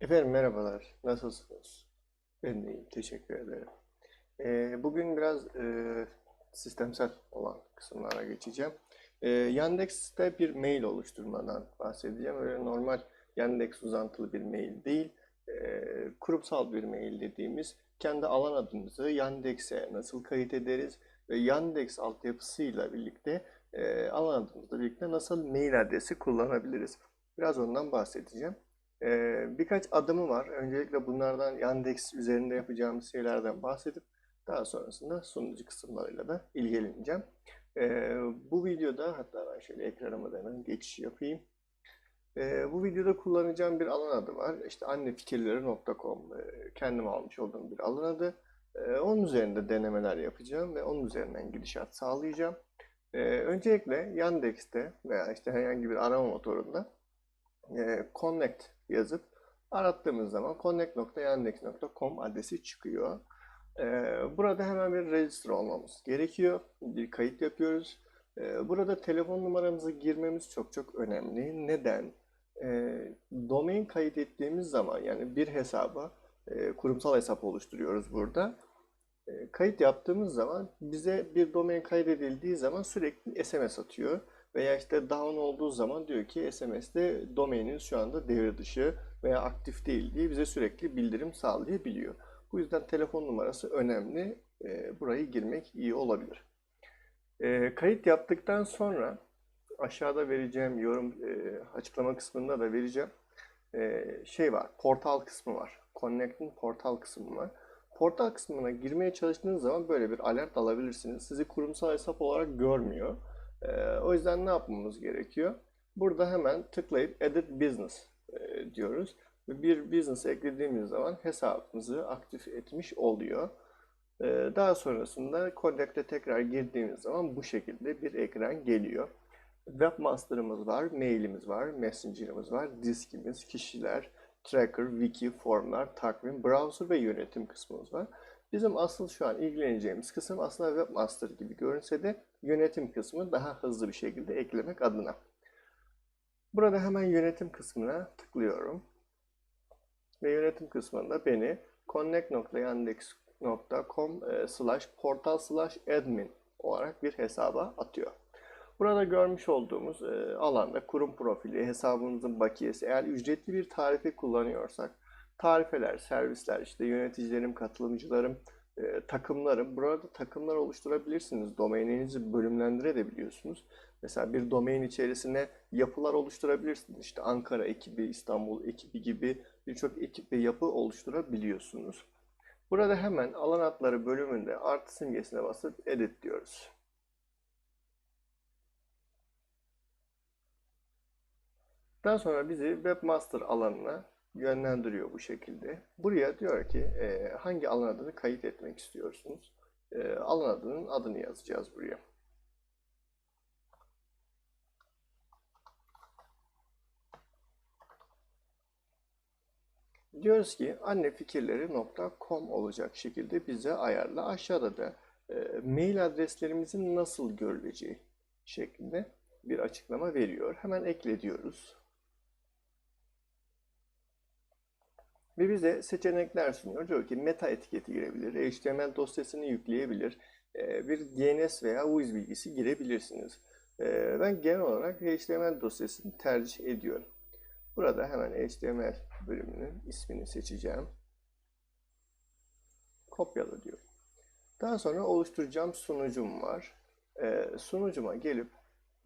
Efendim merhabalar, nasılsınız? Ben de iyiyim, teşekkür ederim. Ee, bugün biraz e, sistemsel olan kısımlara geçeceğim. Ee, Yandex'te bir mail oluşturmadan bahsedeceğim. Öyle normal Yandex uzantılı bir mail değil, Ee, kurumsal bir mail dediğimiz kendi alan adımızı Yandex'e nasıl kayıt ederiz ve Yandex altyapısıyla birlikte e, alan adımızla birlikte nasıl mail adresi kullanabiliriz. Biraz ondan bahsedeceğim. Ee, birkaç adımı var. Öncelikle bunlardan Yandex üzerinde yapacağımız şeylerden bahsedip daha sonrasında sunucu kısımlarıyla da ilgileneceğim. Ee, bu videoda hatta ben şöyle ekranıma da hemen geçiş yapayım. Ee, bu videoda kullanacağım bir alan adı var. İşte annefikirleri.com kendim almış olduğum bir alan adı. Ee, onun üzerinde denemeler yapacağım ve onun üzerinden gidişat sağlayacağım. Ee, öncelikle Yandex'te veya işte herhangi bir arama motorunda e, connect yazıp arattığımız zaman connect.yandex.com adresi çıkıyor. E, burada hemen bir register olmamız gerekiyor. Bir kayıt yapıyoruz. E, burada telefon numaramızı girmemiz çok çok önemli. Neden? E, domain kayıt ettiğimiz zaman yani bir hesaba e, kurumsal hesap oluşturuyoruz burada. Kayıt yaptığımız zaman bize bir domain kaydedildiği zaman sürekli SMS atıyor. Veya işte down olduğu zaman diyor ki SMS'de domaininiz şu anda devre dışı veya aktif değil diye bize sürekli bildirim sağlayabiliyor. Bu yüzden telefon numarası önemli. E, burayı girmek iyi olabilir. E, kayıt yaptıktan sonra aşağıda vereceğim yorum e, açıklama kısmında da vereceğim. E, şey var, portal kısmı var. Connect'in portal kısmı var. Portal kısmına girmeye çalıştığınız zaman böyle bir alert alabilirsiniz. Sizi kurumsal hesap olarak görmüyor. Ee, o yüzden ne yapmamız gerekiyor? Burada hemen tıklayıp Edit Business e, diyoruz. Bir business eklediğimiz zaman hesabımızı aktif etmiş oluyor. Ee, daha sonrasında Connect'e tekrar girdiğimiz zaman bu şekilde bir ekran geliyor. Webmaster'ımız var, mailimiz var, messenger'ımız var, diskimiz, kişiler, tracker, wiki, formlar, takvim, browser ve yönetim kısmımız var. Bizim asıl şu an ilgileneceğimiz kısım aslında Webmaster gibi görünse de yönetim kısmı daha hızlı bir şekilde eklemek adına. Burada hemen yönetim kısmına tıklıyorum. Ve yönetim kısmında beni connect.yandex.com slash portal slash admin olarak bir hesaba atıyor. Burada görmüş olduğumuz e, alanda kurum profili, hesabımızın bakiyesi, eğer ücretli bir tarife kullanıyorsak, tarifeler, servisler, işte yöneticilerim, katılımcılarım, e, takımlarım. Burada takımlar oluşturabilirsiniz. Domaininizi bölümlendirebiliyorsunuz. Mesela bir domain içerisine yapılar oluşturabilirsiniz. İşte Ankara ekibi, İstanbul ekibi gibi birçok ekip ve yapı oluşturabiliyorsunuz. Burada hemen alan adları bölümünde artı simgesine basıp edit diyoruz. Daha sonra bizi Webmaster alanına yönlendiriyor bu şekilde. Buraya diyor ki e, hangi alan adını kayıt etmek istiyorsunuz. E, alan adının adını yazacağız buraya. Diyoruz ki annefikirleri.com olacak şekilde bize ayarla. Aşağıda da e, mail adreslerimizin nasıl görüleceği şeklinde bir açıklama veriyor. Hemen ekle diyoruz. Ve bize seçenekler sunuyor. Diyor ki meta etiketi girebilir, HTML dosyasını yükleyebilir, e, bir DNS veya UIS bilgisi girebilirsiniz. E, ben genel olarak HTML dosyasını tercih ediyorum. Burada hemen HTML bölümünün ismini seçeceğim. Kopyala diyorum. Daha sonra oluşturacağım sunucum var. E, sunucuma gelip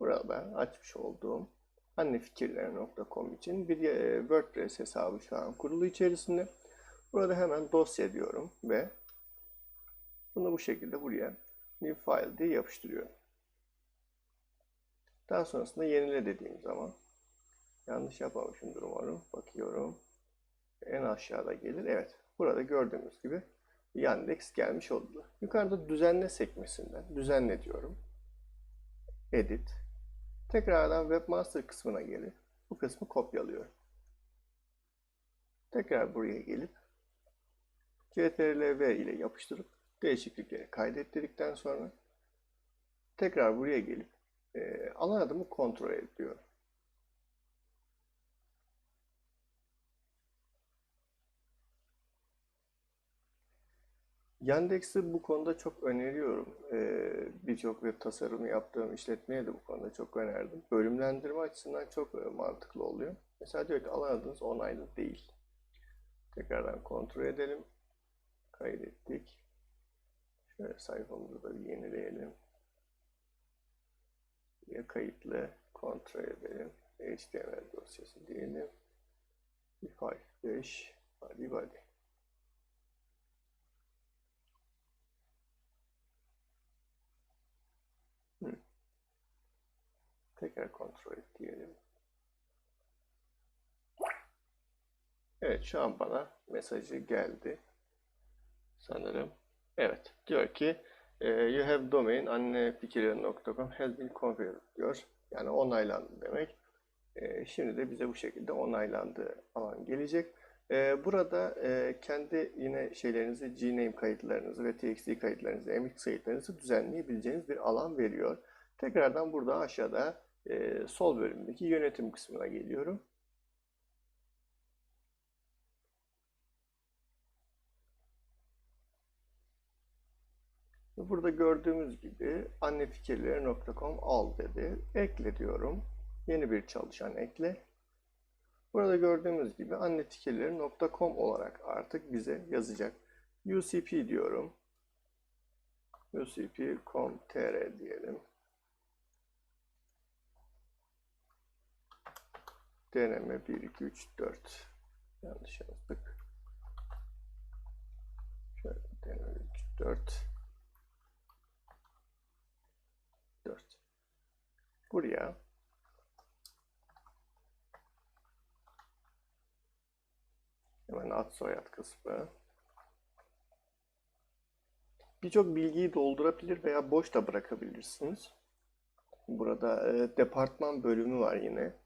burada açmış olduğum annefikirleri.com için bir e, WordPress hesabı şu an kurulu içerisinde. Burada hemen dosya diyorum ve bunu bu şekilde buraya new file diye yapıştırıyorum. Daha sonrasında yenile dediğim zaman yanlış yapmamışımdır umarım. Bakıyorum. En aşağıda gelir. Evet. Burada gördüğümüz gibi Yandex gelmiş oldu. Yukarıda düzenle sekmesinden düzenle diyorum. Edit Tekrardan Webmaster kısmına gelip bu kısmı kopyalıyorum. Tekrar buraya gelip CTRL-V ile yapıştırıp değişiklikleri kaydettirdikten sonra tekrar buraya gelip e, alan adımı kontrol ediyorum. Yandex'i bu konuda çok öneriyorum. Ee, birçok web tasarımı yaptığım işletmeye de bu konuda çok önerdim. Bölümlendirme açısından çok e, mantıklı oluyor. Mesela diyor ki alan adınız onaylı değil. Tekrardan kontrol edelim. Kaydettik. Şöyle sayfamızı da bir yenileyelim. Ya kayıtlı kontrol edelim. HTML dosyası diyelim. F5 5 hadi hadi. Tekrar kontrol et diyelim. Evet şu an bana mesajı geldi. Sanırım. Evet. Diyor ki e, you have domain annefikirleri.com has been configured diyor. Yani onaylandı demek. E, şimdi de bize bu şekilde onaylandığı alan gelecek. E, burada kendi yine şeylerinizi Gname kayıtlarınızı ve TXT kayıtlarınızı, MX kayıtlarınızı düzenleyebileceğiniz bir alan veriyor. Tekrardan burada aşağıda sol bölümdeki yönetim kısmına geliyorum. Burada gördüğümüz gibi annefikirleri.com al dedi. Ekle diyorum. Yeni bir çalışan ekle. Burada gördüğümüz gibi annefikirleri.com olarak artık bize yazacak. UCP diyorum. UCP.com.tr diyelim. Deneme 1, 2, 3, 4. Yanlış yazdık. Şöyle deneme 3, 4. 4. Buraya hemen ad soyad kısmı birçok bilgiyi doldurabilir veya boş da bırakabilirsiniz. Burada e, departman bölümü var yine.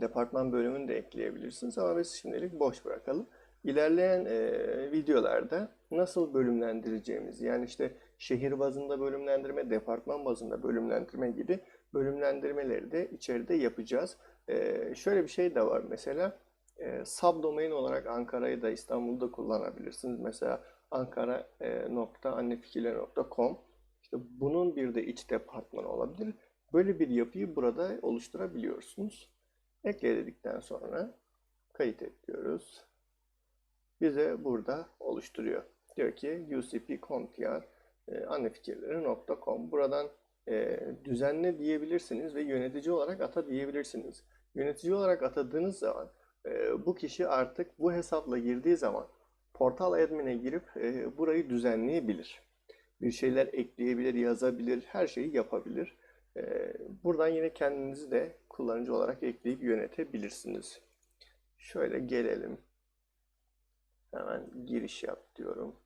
Departman bölümünü de ekleyebilirsiniz ama biz şimdilik boş bırakalım. İlerleyen e, videolarda nasıl bölümlendireceğimizi yani işte şehir bazında bölümlendirme, departman bazında bölümlendirme gibi bölümlendirmeleri de içeride yapacağız. E, şöyle bir şey de var mesela e, subdomain olarak Ankara'yı da İstanbul'u da kullanabilirsiniz. Mesela ankara.annefikirleri.com işte bunun bir de iç departmanı olabilir. Böyle bir yapıyı burada oluşturabiliyorsunuz. Ekle dedikten sonra kayıt et bize burada oluşturuyor. Diyor ki ucp.contiar e, Buradan e, düzenle diyebilirsiniz ve yönetici olarak ata diyebilirsiniz. Yönetici olarak atadığınız zaman e, bu kişi artık bu hesapla girdiği zaman portal admin'e girip e, burayı düzenleyebilir. Bir şeyler ekleyebilir, yazabilir, her şeyi yapabilir. E, buradan yine kendinizi de kullanıcı olarak ekleyip yönetebilirsiniz. Şöyle gelelim. Hemen giriş yap diyorum.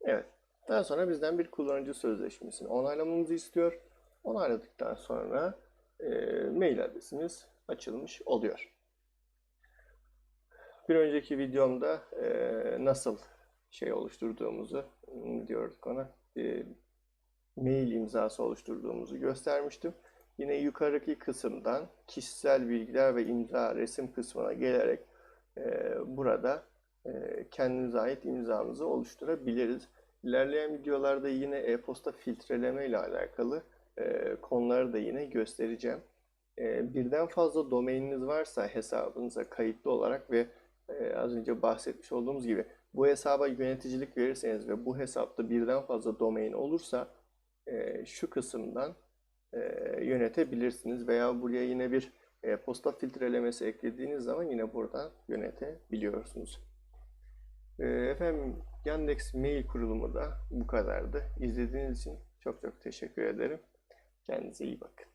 Evet. Daha sonra bizden bir kullanıcı sözleşmesini onaylamamızı istiyor. Onayladıktan sonra e, mail adresimiz açılmış oluyor. Bir önceki videomda e, nasıl şey oluşturduğumuzu diyorduk ona e, mail imzası oluşturduğumuzu göstermiştim. Yine yukarıdaki kısımdan kişisel bilgiler ve imza resim kısmına gelerek e, burada e, kendimize ait imzamızı oluşturabiliriz. İlerleyen videolarda yine e-posta filtreleme ile alakalı e, konuları da yine göstereceğim. E, birden fazla domaininiz varsa hesabınıza kayıtlı olarak ve e, az önce bahsetmiş olduğumuz gibi bu hesaba yöneticilik verirseniz ve bu hesapta birden fazla domain olursa e, şu kısımdan e, yönetebilirsiniz veya buraya yine bir posta filtrelemesi eklediğiniz zaman yine buradan yönetebiliyorsunuz. E, efendim Yandex mail kurulumu da bu kadardı. İzlediğiniz için çok çok teşekkür ederim. Kendinize iyi bakın.